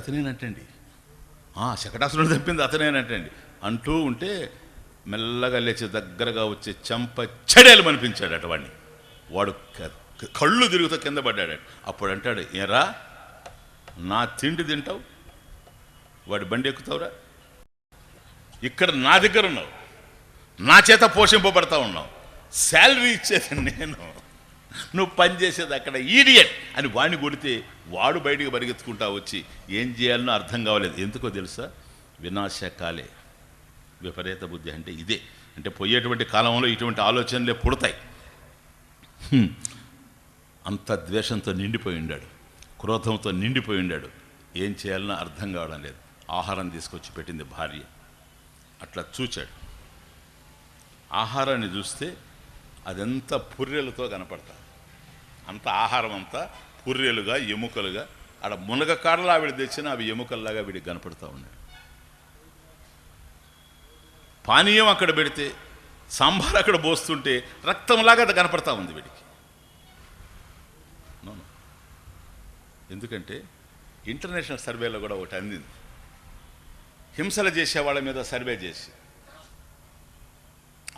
అతనేనటండి. ఆ శకటాసురుడు తప్పింది అతనేనటండి. అంటూ ఉంటే మెల్లగా లేచి దగ్గరగా వచ్చే చెంప చెడేలు అనిపించాడు వాడిని వాడు కళ్ళు తిరుగుతూ కింద పడ్డాడు. అప్పుడు అంటాడు ఏరా నా తిండి తింటావు? వాడి బండి ఎక్కుతావురా? ఇక్కడ నా దగ్గర ఉన్నావు. నా చేత పోషింపబడతా ఉన్నావు. శాలరీ ఇచ్చేది నేను. నువ్వు పని చేసేది అక్కడ ఈడియట్ అని వాడిని కొడితే వాడు బయటికి పరిగెత్తుకుంటా వచ్చి ఏం చేయాలనో అర్థం కావలేదు. ఎందుకో తెలుసా? వినాశకాలే. విపరీత బుద్ధి అంటే ఇదే. అంటే పోయేటువంటి కాలంలో ఇటువంటి ఆలోచనలే పుడతాయి. అంత ద్వేషంతో నిండిపోయి ఉండాడు. క్రోధంతో నిండిపోయి ఉండాడు. ఏం చేయాలనో అర్థం కావడం లేదు. ఆహారం తీసుకొచ్చి పెట్టింది భార్య. అట్లా చూచాడు. ఆహారాన్ని చూస్తే అదంతా పుర్రెలతో కనపడతా అంత ఆహారం అంతా పుర్రెలుగా ఎముకలుగా ఆడ మునగ కాడలు ఆవిడ తెచ్చిన అవి ఎముకల్లాగా వీడికి కనపడుతూ ఉన్నాడు పానీయం అక్కడ పెడితే సాంబార్ అక్కడ పోస్తుంటే రక్తంలాగా అది కనపడతా ఉంది వీడికి. ఎందుకంటే ఇంటర్నేషనల్ సర్వేలో కూడా ఒకటి అందింది. హింసలు చేసే వాళ్ళ మీద సర్వే చేసి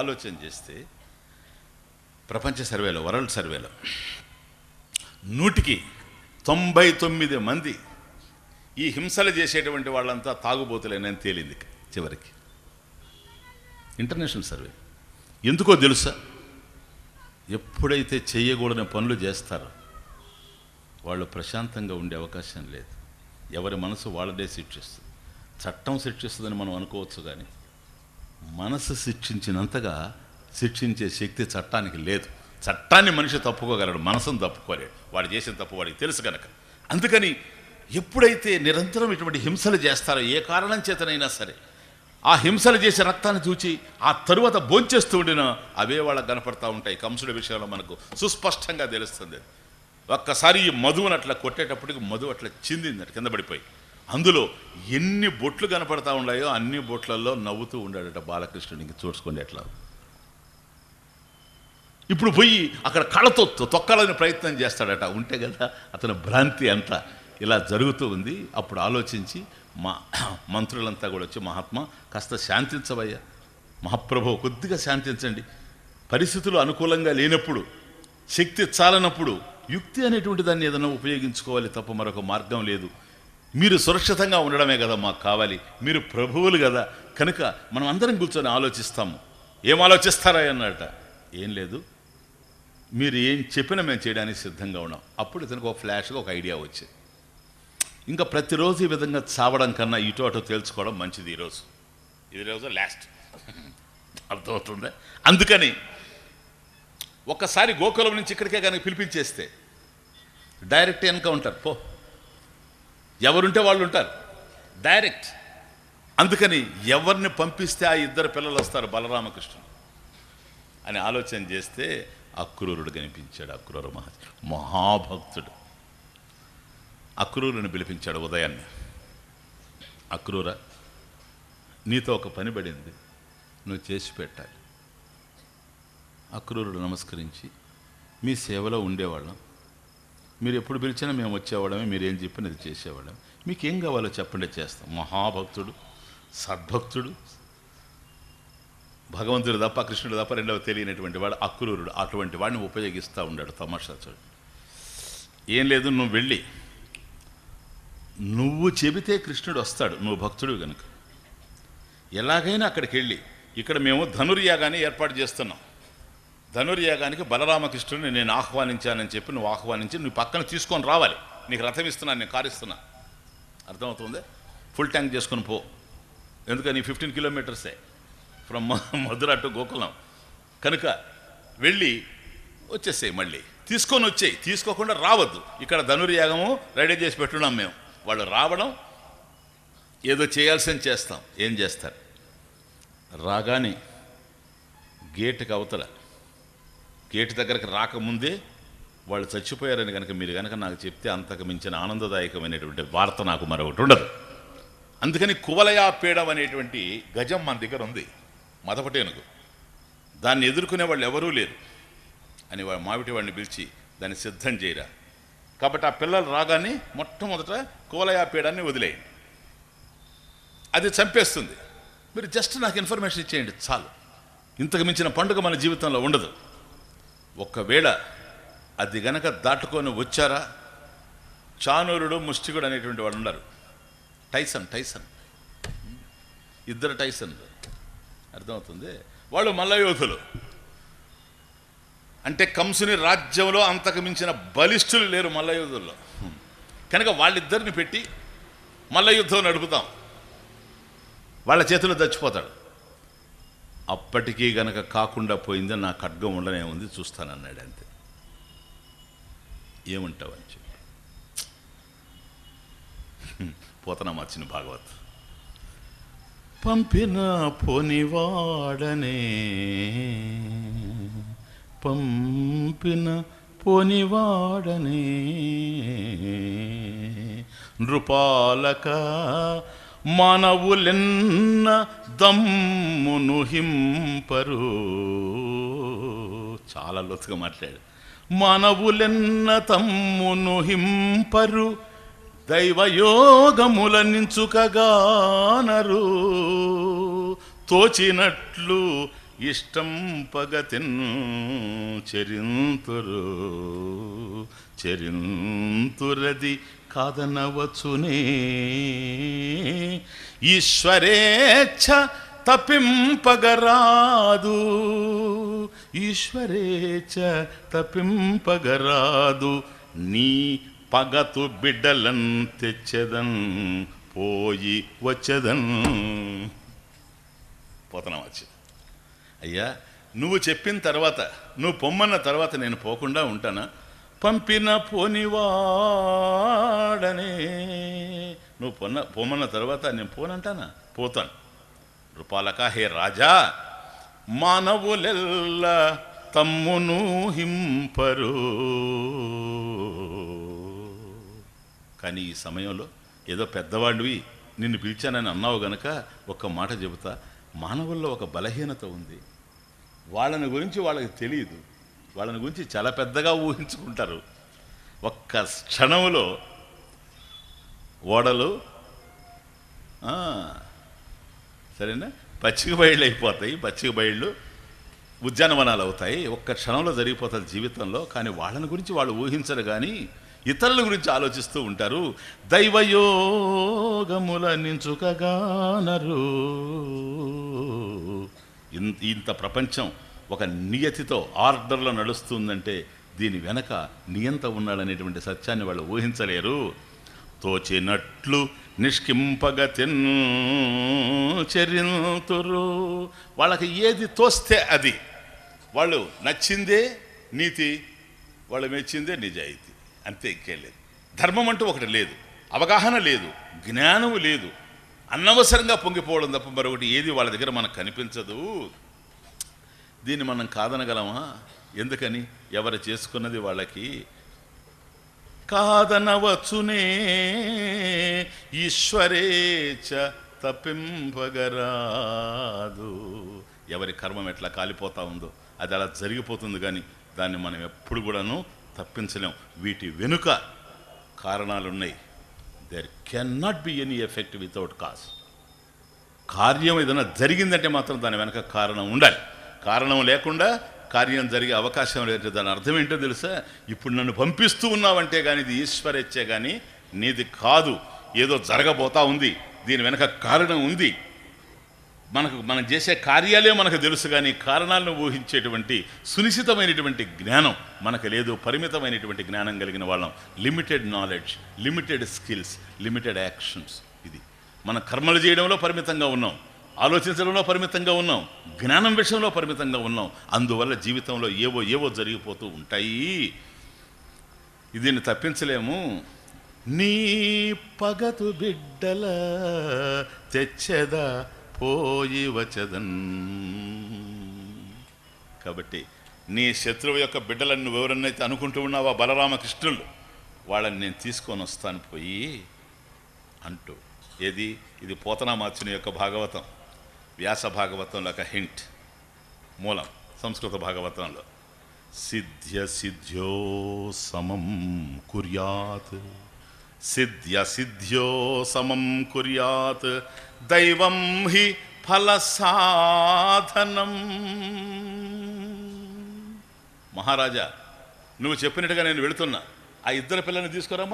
ఆలోచన చేస్తే ప్రపంచ సర్వేలో వరల్డ్ సర్వేలో నూటికి తొంభై తొమ్మిది మంది ఈ హింసలు చేసేటువంటి వాళ్ళంతా తాగుబోతులేనని తేలింది చివరికి. International survey. ఎందుకో తెలుసా? ఎప్పుడైతే చేయకూడని పనులు చేస్తారో వాళ్ళు ప్రశాంతంగా ఉండే అవకాశం లేదు. ఎవరి మనసు వాళ్ళదే శిక్షిస్తుంది చట్టం శిక్షిస్తుందని మనం అనుకోవచ్చు కానీ మనసు శిక్షించినంతగా శిక్షించే శక్తి చట్టానికి లేదు. చట్టాన్ని మనిషి తప్పుకోగలడు మనసును తప్పుకోలేడు. వాడు చేసిన తప్పు వాడికి తెలుసు కనుక అందుకని ఎప్పుడైతే నిరంతరం ఇటువంటి హింసలు చేస్తారో ఏ కారణం చేతనైనా సరే ఆ హింసలు చేసే రక్తాన్ని చూచి ఆ తరువాత భోంచేస్తూ ఉండిన అవే వాళ్ళకు కనపడతా ఉంటాయి. కంసుడి విషయంలో మనకు సుస్పష్టంగా తెలుస్తుంది. ఒక్కసారి ఈ మధువును అట్లా కొట్టేటప్పటికి మధువు అట్లా చిందింది కింద పడిపోయి. అందులో ఎన్ని బొట్లు కనపడతా ఉన్నాయో అన్ని బొట్లలో నవ్వుతూ ఉండాడట బాలకృష్ణుడికి చూసుకోండి ఎట్లా. ఇప్పుడు పోయి అక్కడ కళ్ళతో తొక్కాలని ప్రయత్నం చేస్తాడట. ఉంటే కదా అతని భ్రాంతి అంతా. ఇలా జరుగుతూ ఉంది. అప్పుడు ఆలోచించి మా మంత్రులంతా కూడా వచ్చి మహాత్మా కాస్త శాంతించవయ్యా. మహాప్రభు కొద్దిగా శాంతించండి. పరిస్థితులు అనుకూలంగా లేనప్పుడు శక్తి చాలనప్పుడు యుక్తి అనేటువంటి దాన్ని ఏదైనా ఉపయోగించుకోవాలి తప్ప మరొక మార్గం లేదు. మీరు సురక్షితంగా ఉండడమే కదా మాకు కావాలి. మీరు ప్రభువులు కదా. కనుక మనం అందరం కూర్చొని ఆలోచిస్తాము. ఏం ఆలోచిస్తారా అన్నట ఏం లేదు. మీరు ఏం చెప్పినా మేము చేయడానికి సిద్ధంగా ఉన్నాం. అప్పుడు ఇతనికి ఒక ఫ్లాష్గా ఒక ఐడియా వచ్చింది. ఇంకా ప్రతిరోజు ఈ విధంగా చావడం కన్నా ఇటు అటు తేల్చుకోవడం మంచిది ఈరోజు ఇది రోజు లాస్ట్ అర్థమవుతుంది? అందుకని ఒక్కసారి గోకులం నుంచి ఇక్కడికే కనుక పిలిపించేస్తే డైరెక్ట్ ఎన్కౌంటర్ పో. ఎవరుంటే వాళ్ళు ఉంటారు. డైరెక్ట్ అందుకని ఎవరిని పంపిస్తే ఆ ఇద్దరు పిల్లలు వస్తారు బలరామకృష్ణుడు అని ఆలోచన చేస్తే అక్రూరుడు కనిపించాడు అక్రూర మహా మహాభక్తుడు. అక్రూరుని పిలిపించాడు ఉదయాన్నే. అక్రూర నీతో ఒక పని పడింది నువ్వు చేసి పెట్టాలి. అక్రూరుడు నమస్కరించి మీ సేవలో ఉండేవాళ్ళం. మీరు ఎప్పుడు పిలిచినా మేము వచ్చేవాళ్ళమే మీరు ఏం చెప్పినది చేసేవాళ్ళం. మీకు ఏం కావాలో చెప్పండి చేస్తాం. మహాభక్తుడు సద్భక్తుడు భగవంతుడు తప్ప కృష్ణుడు తప్ప రెండవ తెలియనటువంటి వాడు అక్రూరుడు. అటువంటి వాడిని ఉపయోగిస్తూ ఉన్నాడు తమాషా చూడు. ఏం లేదు నువ్వు వెళ్ళి. నువ్వు చెబితే కృష్ణుడు వస్తాడు నువ్వు భక్తుడు కనుక ఎలాగైనా అక్కడికి వెళ్ళి. ఇక్కడ మేము ధనుర్యాగాన్ని ఏర్పాటు చేస్తున్నాం. ధనుర్యాగానికి బలరామకృష్ణుడిని నేను ఆహ్వానించానని చెప్పి నువ్వు ఆహ్వానించి నువ్వు పక్కన తీసుకొని రావాలి. నీకు రథం ఇస్తున్నాను నేను కారిస్తున్నా అర్థమవుతుంది? ఫుల్ ట్యాంక్ చేసుకొని పో. ఎందుకని? Fifteen కిలోమీటర్సే. From Mathura to Gokulam. కనుక వెళ్ళి వచ్చేసాయి మళ్ళీ. తీసుకొని వచ్చేయి. తీసుకోకుండా రావద్దు. ఇక్కడ ధనుర్యాగము రెడీ చేసి పెట్టున్నాం మేము. వాళ్ళు రావడం ఏదో చేయాల్సింది చేస్తాం. ఏం చేస్తారు? రాగానే గేటుకి అవతల గేటు దగ్గరకు రాకముందే వాళ్ళు చచ్చిపోయారని కనుక మీరు కనుక నాకు చెప్తే అంతకు మించిన ఆనందదాయకమైనటువంటి వార్త నాకు మరొకటి ఉండదు. అందుకని కువలయాపేడం అనేటువంటి గజం మన దగ్గర ఉంది. మదపటేనుగు. దాన్ని ఎదుర్కొనే వాళ్ళు ఎవరూ లేరు. అని వాడు మావిటి వాడిని పిలిచి దాన్ని సిద్ధం చేయరా. కాబట్టి ఆ పిల్లలు రాగానే మొట్టమొదట కోలయాపీడాన్ని వదిలేయండి. అది చంపేస్తుంది. మీరు జస్ట్ నాకు ఇన్ఫర్మేషన్ ఇచ్చేయండి చాలు. ఇంతకు మించిన పండుగ మన జీవితంలో ఉండదు. ఒకవేళ అది గనక దాటుకొని వచ్చారా? చానూరుడు ముష్టికుడు అనేటువంటి వాళ్ళు ఉన్నారు. Tyson Tyson. ఇద్దరు టైసన్ అర్థమవుతుంది? వాళ్ళు మల్లయోధులు. అంటే కంసుని రాజ్యంలో అంతకు మించిన బలిష్ఠులు లేరు మల్లయోధుల్లో. కనుక వాళ్ళిద్దరిని పెట్టి మల్లయుద్ధం నడుపుతాం. వాళ్ళ చేతిలో చచ్చిపోతాడు. అప్పటికీ గనక కాకుండా పోయింది నా ఖడ్గం ఉండనే ఉంది చూస్తానన్నాడు అంతే. ఏమంటావని చెప్పి. పోతన మార్చిన భాగవత్. పంపిన పోనివాడనే. పంపిన పోనివాడనే. నృపాలక మానవులెన్న దమ్మును హింపరు. చాలా లోతుగా మాట్లాడు. మానవులెన్న తమ్మును హింపరు. దైవయోగముల నించుకగానరు తోచినట్లు ఇష్టం పగతిన్ చెరింతురు. చెరింతురది కాదనవచ్చునే ఈశ్వరేచ్ఛ తప్పింపగరాదు ఈశ్వరేచ్ఛ తప్పింపగరాదు నీ పగతు బిడ్డలన్ తెచ్చదన్ పోయి వచ్చదన్. పోతనం వచ్చి అయ్యా నువ్వు చెప్పిన తర్వాత నువ్వు పొమ్మన్న తర్వాత నేను పోకుండా ఉంటానా? పంపిన పోనివాడనే. నువ్వు పొన్న పొమ్మన్న తర్వాత నేను పోనంటానా? పోతాను. రూపాలక హే రాజా మానవులెల్ల తమ్మును హింపరు. కానీ ఈ సమయంలో ఏదో పెద్దవాడివి నిన్ను పిలిచానని అన్నావు గనక ఒక్క మాట చెబుతా. మానవుల్లో ఒక బలహీనత ఉంది. వాళ్ళని గురించి వాళ్ళకి తెలియదు. వాళ్ళని గురించి చాలా పెద్దగా ఊహించుకుంటారు. ఒక్క క్షణంలో ఓడలు సరేనా? పచ్చిక బయళ్ళు అయిపోతాయి. పచ్చిక బయళ్ళు ఉద్యానవనాలు అవుతాయి. ఒక్క క్షణంలో జరిగిపోతుంది జీవితంలో. కానీ వాళ్ళని గురించి వాళ్ళు ఊహించరు కానీ ఇతరుల గురించి ఆలోచిస్తూ ఉంటారు. దైవయోగముల నించుకగానరు. ఇన్- ఇంత ప్రపంచం ఒక నియతితో ఆర్డర్లో నడుస్తుందంటే దీని వెనక నియంత ఉన్నాడనేటువంటి సత్యాన్ని వాళ్ళు ఊహించలేరు. తోచినట్లు నిష్కింపగతిన్ చరింతురు. వాళ్ళకి ఏది తోస్తే అది. వాళ్ళు నచ్చిందే నీతి వాళ్ళు మెచ్చిందే నిజాయితీ. అంతే ఇంకేం లేదు. ధర్మం అంటూ ఒకటి లేదు. అవగాహన లేదు. జ్ఞానము లేదు. అనవసరంగా పొంగిపోవడం తప్ప మరొకటి ఏది వాళ్ళ దగ్గర మనకు కనిపించదు. దీన్ని మనం కాదనగలమా? ఎందుకని? ఎవరు చేసుకున్నది వాళ్ళకి? కాదనవచ్చునే. ఈశ్వరేచ తప్పింపగరాదు. ఎవరి కర్మం ఎట్లా కాలిపోతా ఉందో అది అలా జరిగిపోతుంది కానీ దాన్ని మనం ఎప్పుడు కూడాను తప్పించలేం. వీటి వెనుక కారణాలు ఉన్నాయి there can not be any effect without cause కార్యం ఏదైనా జరిగిందంటే మాత్రం దాని వెనక కారణం ఉండాలి. కారణం లేకుండా కార్యం జరిగే అవకాశం లేదు. దాని అర్థం ఏంటో తెలుసా? ఇప్పుడు నన్ను పంపిస్తూ ఉన్నావంటే కానీ ఇది ఈశ్వరేచ్ఛే కానీ నీది కాదు. ఏదో జరగబోతా ఉంది. దీని వెనక కారణం ఉంది. మనకు మనం చేసే కార్యాలే మనకు తెలుసు కానీ కారణాలను ఊహించేటువంటి సునిశ్చితమైనటువంటి జ్ఞానం మనకు లేదు పరిమితమైనటువంటి జ్ఞానం కలిగిన వాళ్ళం. Limited knowledge limited skills limited actions ఇది. మన కర్మలు చేయడంలో పరిమితంగా ఉన్నాం. ఆలోచించడంలో పరిమితంగా ఉన్నాం. జ్ఞానం విషయంలో పరిమితంగా ఉన్నాం. అందువల్ల జీవితంలో ఏవో ఏవో జరిగిపోతూ ఉంటాయి. దీన్ని తప్పించలేము. నీ పగతు బిడ్డల తెచ్చెదా పోయి వచ్చదన్. కాబట్టి నీ శత్రువు యొక్క బిడ్డలను నువ్వు ఎవరన్నైతే అనుకుంటూ ఉన్నావా బలరామకృష్ణులు వాళ్ళని నేను తీసుకొని వస్తాను పోయి అంటూ. ఏది? ఇది పోతనామాచుని యొక్క భాగవతం. వ్యాస భాగవతంలో ఒక హింట్. మూలం సంస్కృత భాగవతంలో. సిద్ధ్య సిద్ధ్యో సమం కుర్యాత్. సిద్ధ్యసిద్ధ్యో సమం కుర్యాత్. దైవం హి ఫల సాధనం. మహారాజా నువ్వు చెప్పినట్టుగా నేను వెళుతున్నా. ఆ ఇద్దరు పిల్లల్ని తీసుకురామా?